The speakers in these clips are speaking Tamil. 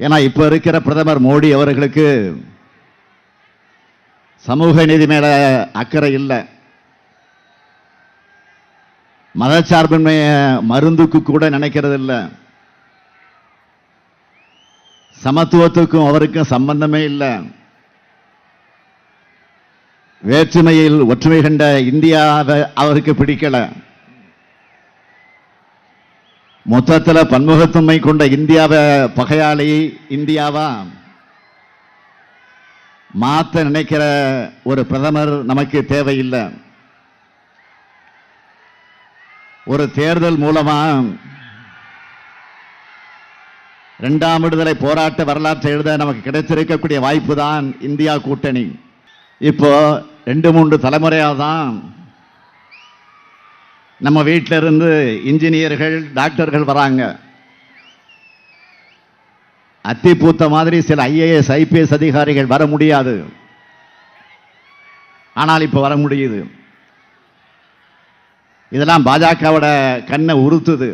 ஏன்னா இப்போ இருக்கிற பிரதமர் மோடி அவர்களுக்கு சமூக நீதி மேல அக்கறை இல்லை. மதச்சார்பின்மைய மருந்துக்கு கூட நினைக்கிறது இல்லை. சமத்துவத்துக்கும் அவருக்கும் சம்பந்தமே இல்லை. வேற்றுமையில் ஒற்றுமை கண்ட இந்தியாவை அவருக்கு பிடிக்கலை. மொத்தத்தில் பன்முகத்தன்மை கொண்ட இந்தியாவை பகையாளி இந்தியாவா? மாத்த நினைக்கிற ஒரு பிரதமர் நமக்கு தேவையில்லை. ஒரு தேர்தல் மூலமா இரண்டாம் விடுதலை போராட்ட வரலாற்றை எழுத நமக்கு கிடைத்திருக்கக்கூடிய வாய்ப்பு தான் இந்தியா கூட்டணி. இப்போ ரெண்டு மூன்று தலைமுறையாக தான் நம்ம வீட்டில் இருந்து இன்ஜினியர்கள் டாக்டர்கள் வராங்க. அத்தி பூத்த மாதிரி சில ஐஏஎஸ் ஐபிஎஸ் அதிகாரிகள் வர முடியாது. ஆனால் இப்போ வர முடியுது. இதெல்லாம் பாஜகவோட கண்ணை உறுத்துது.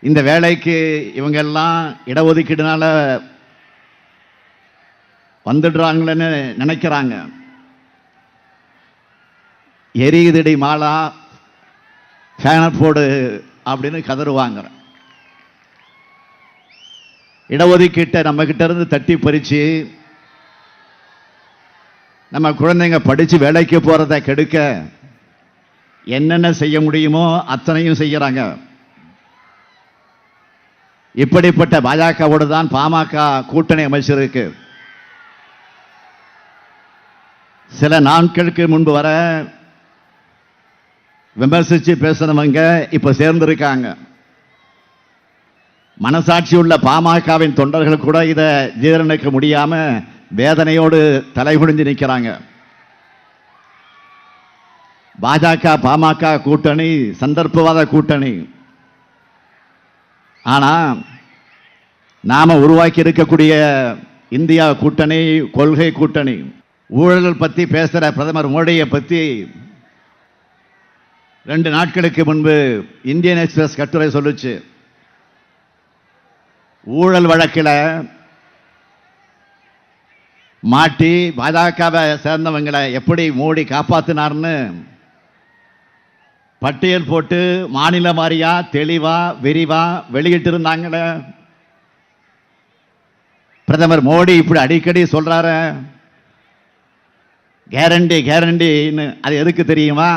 இந்த வேலைக்கு இவங்கெல்லாம் இடஒதுக்கீடுனால வந்துடுறாங்களேன்னு நினைக்கிறாங்க. எரியுதடி மாலா ஃபேனை போடு அப்படின்னு கதறுவாங்க இடஒதுக்கீட்டை நம்ம கிட்ட இருந்து தட்டி பறித்து நம்ம குழந்தைங்க படித்து வேலைக்கு போகிறத கெடுக்க என்னென்ன செய்ய முடியுமோ அத்தனையும் செய்கிறாங்க இப்படிப்பட்ட பாஜகவோடு தான் பாமக கூட்டணி அமைச்சிருக்கு. சில நாட்களுக்கு முன்பு வர விமர்சிச்சு பேசினவங்க இப்ப சேர்ந்திருக்காங்க. மனசாட்சி உள்ள பாமகவின் தொண்டர்கள் கூட இதை ஜீரணிக்க முடியாம வேதனையோடு தலைகுடிஞ்சு நிற்கிறாங்க பாஜக பாமக கூட்டணி சந்தர்ப்பவாத கூட்டணி. ஆனா நாம உருவாக்கி இருக்கக்கூடிய இந்தியா கூட்டணி கொள்கை கூட்டணி ஊழல் பத்தி பேசுற பிரதமர் மோடியை பத்தி ரெண்டு நாட்களுக்கு முன்பு இந்தியன் எக்ஸ்பிரஸ் கட்டுரை சொல்லுச்சு. ஊழல் வழக்கில் மாட்டி பாஜகவை சேர்ந்தவங்களை எப்படி மோடி காப்பாத்தினார்னு பட்டியல் போட்டு மாநில வாரியா தெளிவா விரிவா வெளியிட்டு இருந்தாங்களே பிரதமர் மோடி இப்படி அடிக்கடி சொல்றாரு. கேரண்டி கேரண்டின்னு அது எதுக்கு தெரியுமா?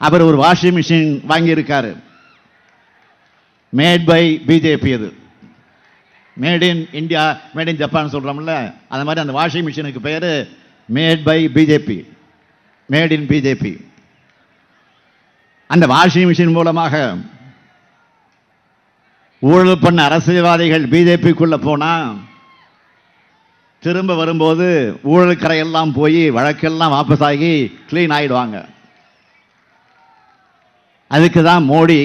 அவர் ஒரு வாஷிங் மிஷின் வாங்கியிருக்காரு. மேட் பை பிஜேபி அது. Made in India made in Japan சொல்கிறோம்ல அந்த மாதிரி அந்த வாஷிங் மிஷினுக்கு பேர் made by BJP made in BJP அந்த வாஷிங் மிஷின் மூலமாக ஊழல் பண்ண அரசியல்வாதிகள் பிஜேபிக்குள்ளே போனால் திரும்ப வரும்போது ஊழல் கரையெல்லாம் போய் வழக்கெல்லாம் வாபஸ் ஆகி க்ளீன் ஆகிடுவாங்க அதுக்கு தான் மோடி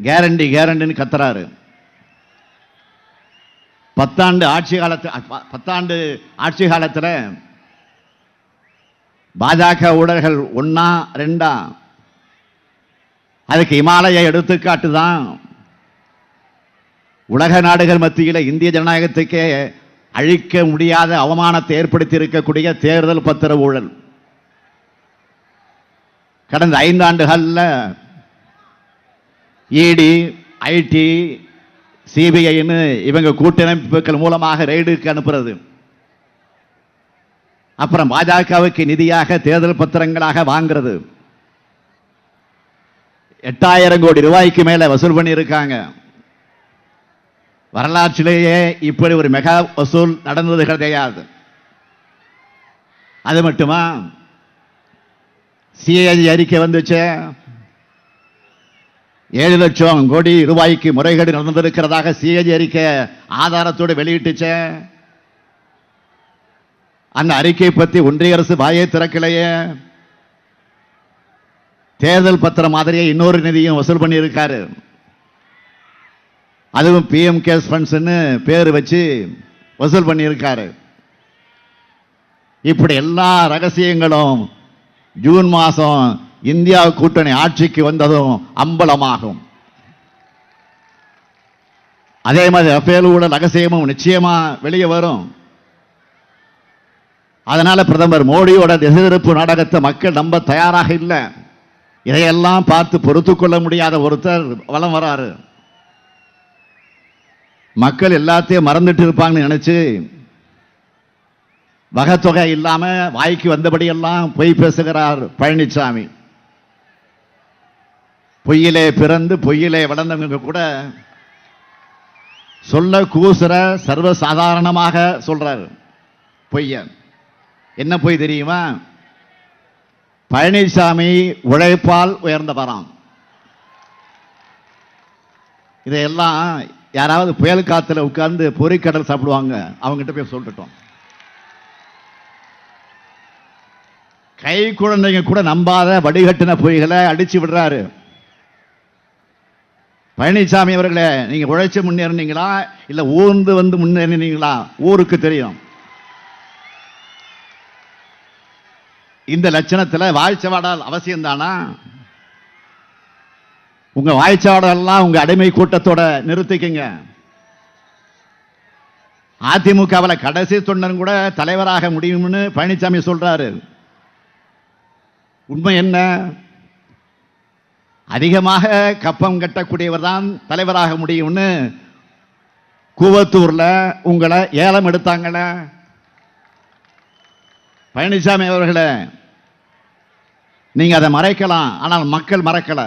கேரண்டி கேரண்டின்னு கத்துறாரு. பத்தாண்டு ஆட்சி காலத்து பத்தாண்டு ஆட்சி காலத்தில் பாஜக ஊழல்கள் ஒன்றா ரெண்டா? அதுக்கு இமாலய எடுத்துக்காட்டு தான் உலக நாடுகள் மத்தியில் இந்திய ஜனநாயகத்துக்கே அழிக்க முடியாத அவமானத்தை ஏற்படுத்தி இருக்கக்கூடிய தேர்தல் பத்திர ஊழல். கடந்த ஐந்தாண்டுகளில் இடி ஐடி சிபிஐன்னு இவங்க கூட்டமைப்புகள் மூலமாக ரெய்டுக்கு அனுப்புறது. அப்புறம் பாஜகவுக்கு நிதியாக தேர்தல் பத்திரங்களாக வாங்குறது. எட்டாயிரம் கோடி ரூபாய்க்கு மேல வசூல் பண்ணியிருக்காங்க. வரலாற்றிலேயே இப்படி ஒரு மெகா வசூல் நடந்தது கிடையாது. அது மட்டுமா? சிஏஜி அறிக்கை வந்துச்சு. ஏழு லட்சம் கோடி ரூபாய்க்கு முறைகேடு நடந்திருக்கிறதாக சிஏஜி அறிக்கை ஆதாரத்தோடு வெளியிட்டுச்சே. அந்த அறிக்கை பற்றி ஒன்றிய அரசு வாயை திறக்கலையே. தேர்தல் பத்திரம் மாதிரியே இன்னொரு நிதியும் வசூல் பண்ணியிருக்காரு. அதுவும் பிஎம் கேஸ் ஃபண்ட்ஸ்னு பேர் வச்சு வசூல் பண்ணியிருக்காரு. இப்படி எல்லா ரகசியங்களும் ஜூன் மாதம் இந்தியா கூட்டணி ஆட்சிக்கு வந்ததும் அம்பலமாகும். அதே மாதிரி ரஃபேலோட ரகசியமும் நிச்சயமா வெளியே வரும். அதனால பிரதமர் மோடியோட திசைதிருப்பு நாடகத்தை மக்கள் நம்ப தயாராக இல்லை. இதையெல்லாம் பார்த்து பொறுத்து கொள்ள முடியாத ஒருத்தர் வலம் வராரு. மக்கள் எல்லாத்தையும் மறந்துட்டு இருப்பாங்கன்னு நினைச்சு வகத்தொகை இல்லாம வாய்க்கு வந்தபடியெல்லாம் பொய் பேசுகிறார் பழனிசாமி பொய்யிலே பிறந்து பொய்யிலே வளர்ந்தவங்க கூட சொல்ல கூசுற சர்வ சாதாரணமாக பொய்ய என்ன பொய் தெரியுமா? பழனிசாமி உழைப்பால் உயர்ந்தவராம் இதையெல்லாம் யாராவது புயல் காத்துல உட்கார்ந்து பொறிக்கடல் சாப்பிடுவாங்க. அவங்ககிட்ட போய் சொல்லிட்டோம் கை குழந்தைங்க கூட நம்பாத வடிகட்டின பொய்களை அடிச்சு விடுறாரு. பழனிசாமி அவர்களே நீங்கள் உழைச்சி முன்னேறினீங்களா? இல்லை ஊர்ந்து வந்து முன்னேறினீங்களா? ஊருக்கு தெரியும். இந்த லட்சணத்தில் வாய்ச்சவாடல் அவசியம் தானா? உங்க உங்கள் உங்க அடிமை கூட்டத்தோட நிறுத்திக்கங்க. அதிமுகவில் கடைசி தொண்டன் கூட தலைவராக முடியும்னு பழனிசாமி சொல்கிறாரு உண்மை என்ன? அதிகமாக கப்பம் கட்டக்கூடியவர் தான் தலைவராக முடியும்னு கூவத்தூரில் உங்களை ஏலம் எடுத்தாங்கள பழனிசாமி அவர்களே நீங்கள் அதை மறைக்கலாம் ஆனால் மக்கள் மறக்கலை.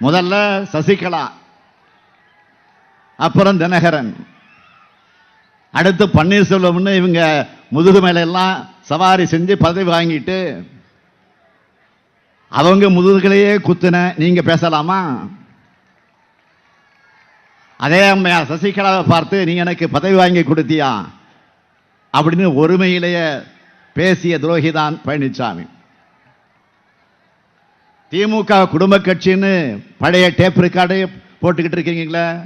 முதல்ல சசிகலா அப்புறம் தினகரன் அடுத்து பன்னீர்செல்வம்னு இவங்க முதுகு மேலெல்லாம் சவாரி செஞ்சு பதவி வாங்கிட்டு அவங்க முதுகுலையே குத்துன நீங்க பேசலாமா? அதே அம்மையா சசிகலாவை பார்த்து நீ எனக்கு பதவி வாங்கி கொடுத்தியா? அப்படின்னு ஒருமையிலேயே பேசிய துரோகிதான் பழனிசாமி திமுக குடும்ப கட்சின்னு பழைய டேப் ரெக்கார்டு போட்டுக்கிட்டு இருக்கீங்களா?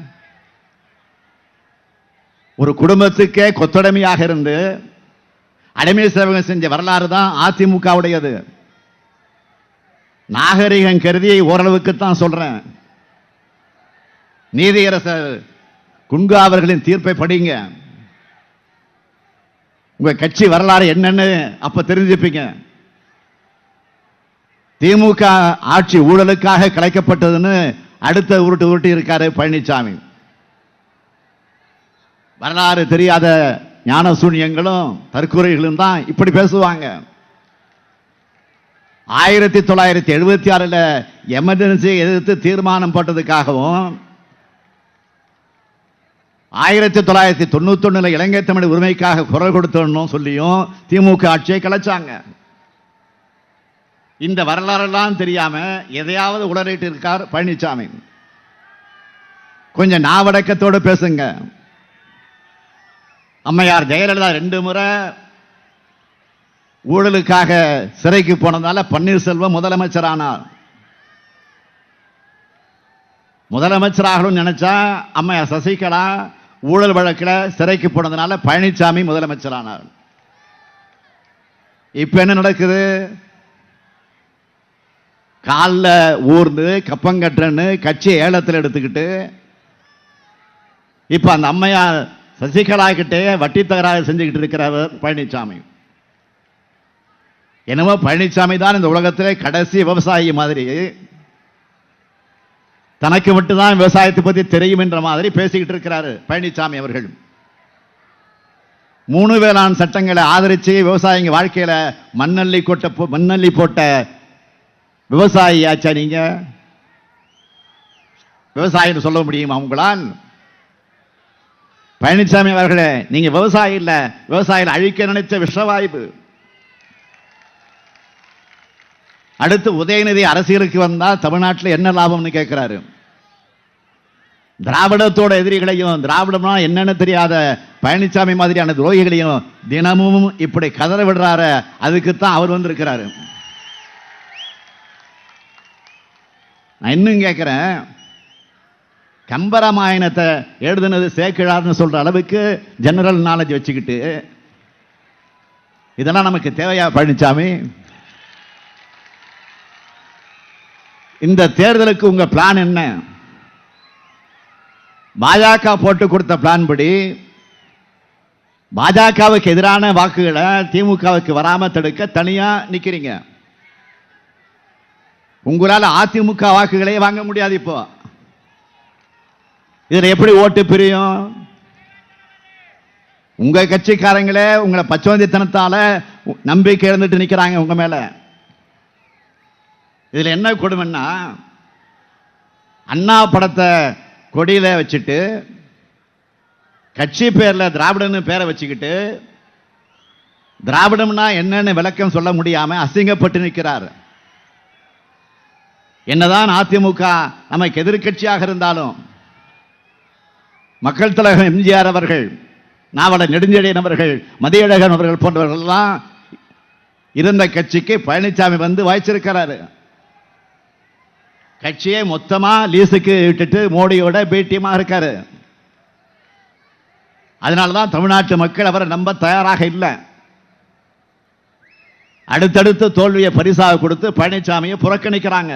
ஒரு குடும்பத்துக்கே கொத்தடைமையாக இருந்து அடிமை சேவகம் செஞ்ச வரலாறு தான் அதிமுகவுடையது. நாகரிகம் கருதி ஓரளவுக்கு தான் சொல்றேன். நீதியரசர் குன்கா அவர்களின் தீர்ப்பை படிங்க. உங்க கட்சி வரலாறு என்னன்னு அப்ப தெரிஞ்சுப்பீங்க. திமுக ஆட்சி ஊழலுக்காக கலைக்கப்பட்டதுன்னு அடுத்த உருட்டு உருட்டி இருக்காரு பழனிசாமி வரலாறு தெரியாத ஞான சூன்யங்களும் தற்கொலைகளும் தான் இப்படி பேசுவாங்க. ஆயிரத்தி தொள்ளாயிரத்தி எழுபத்தி ஆறில் எமர்ஜென்சியை எதிர்த்து தீர்மானம் போட்டதுக்காகவும் ஆயிரத்தி தொள்ளாயிரத்தி தொண்ணூத்தொன்னுல இலங்கை தமிழ் உரிமைக்காக குரல் கொடுத்தோம் சொல்லியும் திமுக ஆட்சியை கலைச்சாங்க. இந்த வரலாறெல்லாம் தெரியாம எதையாவது உளறிட்டு இருக்கார் பழனிசாமி கொஞ்சம் நாவடக்கத்தோடு பேசுங்க. அம்மையார் ஜெயலலிதா ரெண்டு முறை ஊழலுக்காக சிறைக்கு போனதால பன்னீர்செல்வம் முதலமைச்சர் ஆனார் முதலமைச்சராகணும்னு நினைச்சா அம்மையா சசிகலா ஊழல் வழக்கில் சிறைக்கு போனதுனால பழனிசாமி முதலமைச்சர் ஆனார் இப்ப என்ன நடக்குது? காலில் ஊர்ந்து கப்பங்கட்டுறன்னு கட்சி ஏலத்தில் எடுத்துக்கிட்டு இப்போ அந்த அம்மையார் சசிகலா கிட்டே வட்டி தகராறு செஞ்சுக்கிட்டு இருக்கிறவர் பழனிசாமி என்னமோ பழனிசாமி தான் இந்த உலகத்திலே கடைசி விவசாயி மாதிரி. தனக்கு மட்டும்தான் விவசாயத்தை பத்தி தெரியும் என்ற மாதிரி பேசிக்கிட்டு இருக்கிறாரு பழனிசாமி அவர்கள். மூணு வேளாண் சட்டங்களை ஆதரிச்சு விவசாயிங்க வாழ்க்கையில மண்ணள்ளி கொட்ட மண்ணள்ளி போட்ட விவசாயி ஆச்சா நீங்க? விவசாயின்னு சொல்ல முடியுமா உங்களால்? பழனிசாமி அவர்களே நீங்க விவசாயி இல்ல விவசாயிகள் அழிக்க நினைச்ச விஷவாய்ப்பு. அடுத்து உதயநிதி அரசியலுக்கு வந்தால் தமிழ்நாட்டில் என்ன லாபம்னு கேட்குறாரு? திராவிடத்தோட எதிரிகளையும் திராவிடம்னா என்னன்னு தெரியாத பழனிசாமி மாதிரியான துரோகிகளையும் தினமும் இப்படி கதற விடுறாரு. அதுக்குத்தான் அவர் வந்திருக்கிறாரு. நான் இன்னும் கேட்குறேன். கம்பராமாயணத்தை எழுதுனது சேக்கிழார்னு சொல்கிற அளவுக்கு ஜெனரல் நாலேஜ் வச்சுக்கிட்டு இதெல்லாம் நமக்கு தேவையா பழனிசாமி இந்த தேர்தலுக்கு உங்க பிளான் என்ன? பாஜக போட்டு கொடுத்த பிளான் படி பாஜகவுக்கு எதிரான வாக்குகளை திமுகவுக்கு வராம தடுக்க தனியா நிக்கிறீங்க. உங்களால அதிமுக வாக்குகளே வாங்க முடியாது இப்போ. இதில் எப்படி ஓட்டு பிரியும்? உங்கள் கட்சிக்காரங்களே உங்களை பச்சோந்தித்தனத்தால் உ- நம்பிக்கை இழந்துட்டு நிற்கிறாங்க உங்கள் மேலே. இதில் என்ன கொடுமைன்னா அண்ணா படத்தை கொடியில் வச்சுட்டு கட்சி பேரில் திராவிடன்னு பேரை வச்சுக்கிட்டு திராவிடம்னா என்னன்னு விளக்கம் சொல்ல முடியாமல் அசிங்கப்பட்டு நிற்கிறார். என்னதான் அதிமுக நமக்கு எதிர்க்கட்சியாக இருந்தாலும் மக்கள் தலைவர் எம்ஜிஆர் அவர்கள் நாவலர் நெடுஞ்செழியன் அவர்கள் மதியழகன் அவர்கள் போன்றவர்கள்லாம் இருந்த கட்சிக்கு பழனிசாமி வந்து வாய்ச்சிருக்கிறாரு. கட்சியை மொத்தமா லீஸுக்கு விட்டுட்டு மோடியோட பேட்டியமா இருக்காரு? அதனால தான் தமிழ்நாட்டு மக்கள் அவரை நம்ப தயாராக இல்லை. அடுத்தடுத்து தோல்வியை பரிசாக கொடுத்து பழனிசாமியை புறக்கணிக்கிறாங்க.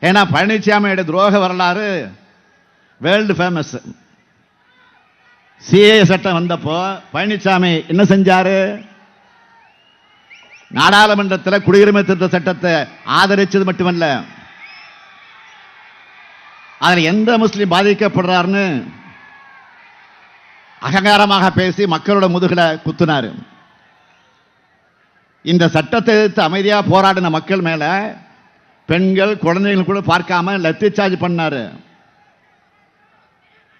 ஏன்னா பழனிசாமியோட துரோக வரலாறு வேர்ல்டு ஃபேமஸ். சிஏ சட்டம் வந்தப்போ பழனிசாமி என்ன செஞ்சாரு? நாடாளுமன்றத்தில் குடியுரிமை திருத்த சட்டத்தை ஆதரிச்சது மட்டுமல்ல. அதில் எந்த முஸ்லீம் பாதிக்கப்படுறாருன்னு அகங்காரமாக பேசி மக்களோட முதுகில் குத்துனார். இந்த சட்டத்தை எதிர்த்து அமைதியாக போராடின மக்கள் மேலே பெண்கள் குழந்தைகள் கூட பார்க்காம லத்தி சார்ஜ் பண்ணார்.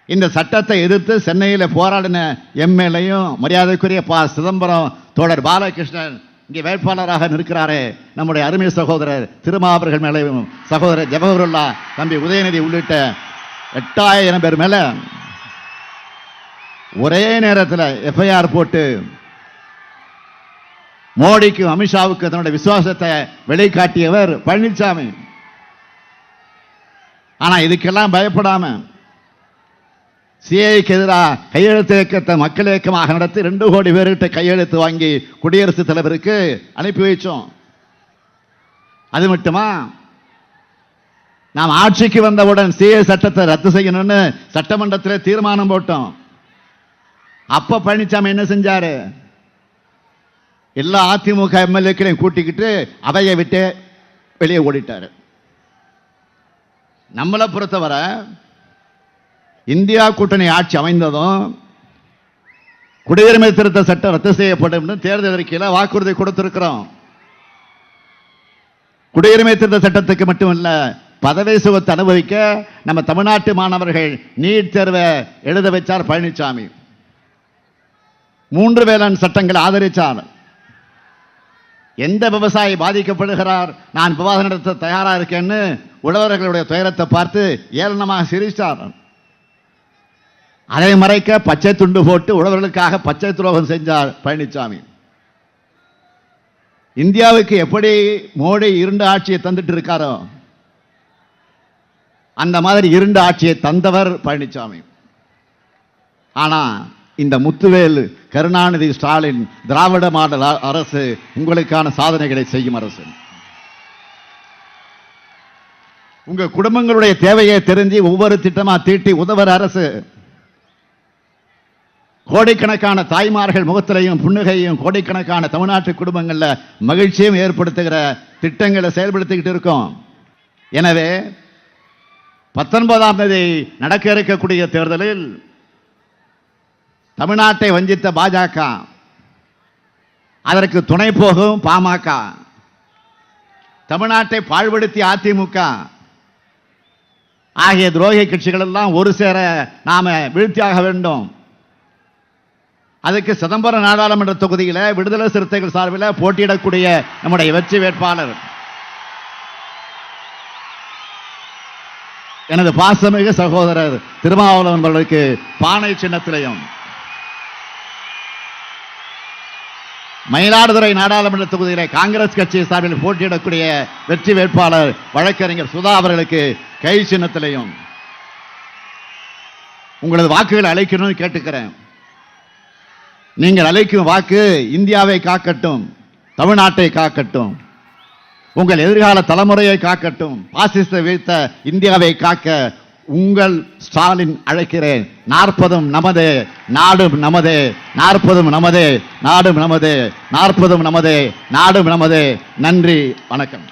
இந்த சட்டத்தை எதிர்த்து சென்னையில் போராடின எம்எல்ஏயும் மரியாதைக்குரிய பா. சிதம்பரம் தோழர் பாலகிருஷ்ணன் இங்கே வேட்பாளராக நிற்கிறாரே நம்முடைய அருமை சகோதரர் திருமாவர்கள் மேலே சகோதரர் ஜவஹருல்லா தம்பி உதயநிதி உள்ளிட்ட எட்டாயிரம் பேர் மேல ஒரே நேரத்தில் எஃப்ஐஆர் போட்டு மோடிக்கும் அமித்ஷாவுக்கு தன்னுடைய விசுவாசத்தை வெளிக்காட்டியவர் பழனிசாமி ஆனால் இதுக்கெல்லாம் பயப்படாமல் சிஐக்கு எதிராக கையெழுத்து இயக்கத்தை மக்கள் இயக்கமாக நடத்தி ரெண்டு கோடி பேர்கிட்ட கையெழுத்து வாங்கி குடியரசுத் தலைவருக்கு அனுப்பி வைச்சோம். அது மட்டுமா? நாம் ஆட்சிக்கு வந்தவுடன் சிஏ சட்டத்தை ரத்து செய்யணும்னு சட்டமன்றத்தில் தீர்மானம் போட்டோம். அப்ப பழனிசாமி என்ன செஞ்சாரு? எல்லா அதிமுக எம்எல்ஏக்களையும் கூட்டிக்கிட்டு அவையை விட்டு வெளியே ஓடிட்டாரு. நம்மளை பொறுத்தவரை இந்தியா கூட்டணி ஆட்சி அமைந்ததும் குடியுரிமை திருத்த சட்டம் ரத்து செய்யப்படும் தேர்தல் அறிக்கையில் வாக்குறுதி கொடுத்திருக்கிறோம். குடியுரிமை திருத்த சட்டத்துக்கு மட்டுமல்ல பதவி சுகத்தை அனுபவிக்க நம்ம தமிழ்நாட்டு மாணவர்கள் நீட் தேர்வை எழுத வைச்சார் பழனிசாமி மூன்று வேளாண் சட்டங்களை ஆதரித்தார் எந்த விவசாயி பாதிக்கப்படுகிறார் நான் விவாதம் நடத்த தயாராக இருக்கேன்னு உழவர்களுடைய துயரத்தை பார்த்து ஏளனமாக சிரித்தார் அதை மறைக்க பச்சை துண்டு போட்டு உழவர்களுக்காக பச்சை துரோகம் செஞ்சார் பழனிசாமி இந்தியாவுக்கு எப்படி மோடி இருண்ட ஆட்சியை தந்துட்டு இருக்காரோ அந்த மாதிரி இருண்ட ஆட்சியை தந்தவர் பழனிசாமி ஆனா இந்த முத்துவேல் கருணாநிதி ஸ்டாலின் திராவிட மாடல் அரசு உங்களுக்கான சாதனைகளை செய்யும் அரசு. உங்க குடும்பங்களுடைய தேவையை தெரிஞ்சு ஒவ்வொரு திட்டமா தீட்டி உதவுற அரசு கோடிக்கணக்கான தாய்மார்கள் முகத்திலையும் புன்னகையும் கோடிக்கணக்கான தமிழ்நாட்டு குடும்பங்களில் மகிழ்ச்சியும் ஏற்படுத்துகிற திட்டங்களை செயல்படுத்திக்கிட்டு இருக்கோம். எனவே பத்தொன்பதாம் தேதி நடக்க இருக்கக்கூடிய தேர்தலில் தமிழ்நாட்டை வஞ்சித்த பாஜக அதற்கு துணை போகும் பாமக தமிழ்நாட்டை பாழ்படுத்திய அதிமுக ஆகிய துரோகி கட்சிகள் எல்லாம் ஒரு சேர நாம் வீழ்த்தியாக வேண்டும். அதுக்கு சிதம்பரம் நாடாளுமன்ற தொகுதியில் விடுதலை சிறுத்தைகள் சார்பில் போட்டியிடக்கூடிய நம்முடைய வெற்றி வேட்பாளர். எனது பாசமிகு சகோதரர் திருமாவளவன் அவர்களுக்கு பானை சின்னத்திலையும். மயிலாடுதுறை நாடாளுமன்ற தொகுதியில் காங்கிரஸ் கட்சி சார்பில் போட்டியிடக்கூடிய வெற்றி வேட்பாளர் வழக்கறிஞர் சுதா அவர்களுக்கு கை சின்னத்திலையும். உங்களது வாக்குகளை அழைக்கணும்னு கேட்டுக்கிறேன். நீங்கள் அழைக்கும் வாக்கு இந்தியாவை காக்கட்டும் தமிழ்நாட்டை காக்கட்டும் உங்கள் எதிர்கால தலைமுறையை காக்கட்டும் பாசிச வீழ்த்த இந்தியாவை காக்க உங்கள் ஸ்டாலின் அழைக்கிறேன். நாற்பதும் நமதே நாடும் நமதே நாற்பதும் நமதே நாடும் நமதே நாற்பதும் நமதே நாடும் நமதே. நன்றி வணக்கம்.